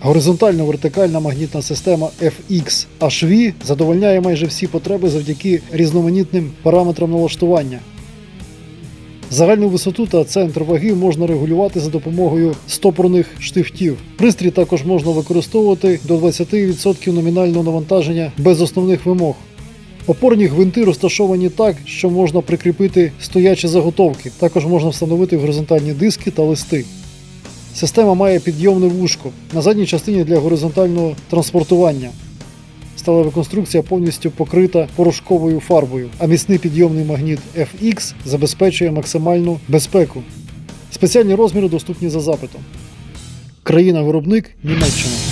Горизонтальна вертикальна магнітна система FX HV задовольняє майже всі потреби завдяки різноманітним параметрам налаштування. Загальну висоту та центр ваги можна регулювати за допомогою стопорних штифтів. Пристрій також можна використовувати до 20% номінального навантаження без основних вимог. Опорні гвинти розташовані так, що можна прикріпити стоячі заготовки. Також можна встановити горизонтальні диски та листи. Система має підйомне вушко на задній частині для горизонтального транспортування. Сталева конструкція повністю покрита порошковою фарбою, а міцний підйомний магніт FX забезпечує максимальну безпеку. Спеціальні розміри доступні за запитом. Країна-виробник Німеччина.